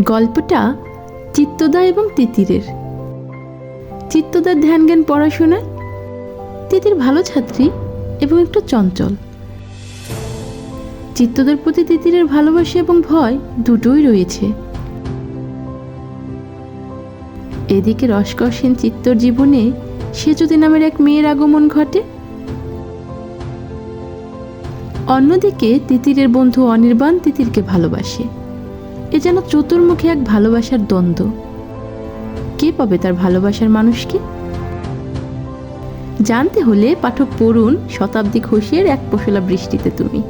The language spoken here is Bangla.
গল্পটা চিত্তদা এবং তিতিরের। চিত্তদার ধ্যান জ্ঞান পড়াশোনায় তিতির ভালো ছাত্রী এবং একটু চঞ্চল। চিত্তদার প্রতি তিতিরের ভালোবাসা এবং ভয় দুটোই রয়েছে। এদিকে রসকসীন চিত্তর জীবনে সেচুতি নামের এক মেয়ের আগমন ঘটে। অন্যদিকে তিতিরের বন্ধু অনির্বাণ তিতিরকে ভালোবাসে। এ যেন চতুর্মুখী এক ভালোবাসার দ্বন্দ্ব। কে পাবে তার ভালোবাসার মানুষকে? জানতে হলে পাঠক পড়ুন শতাব্দী ঘোষের এক পশলা বৃষ্টিতে তুমি।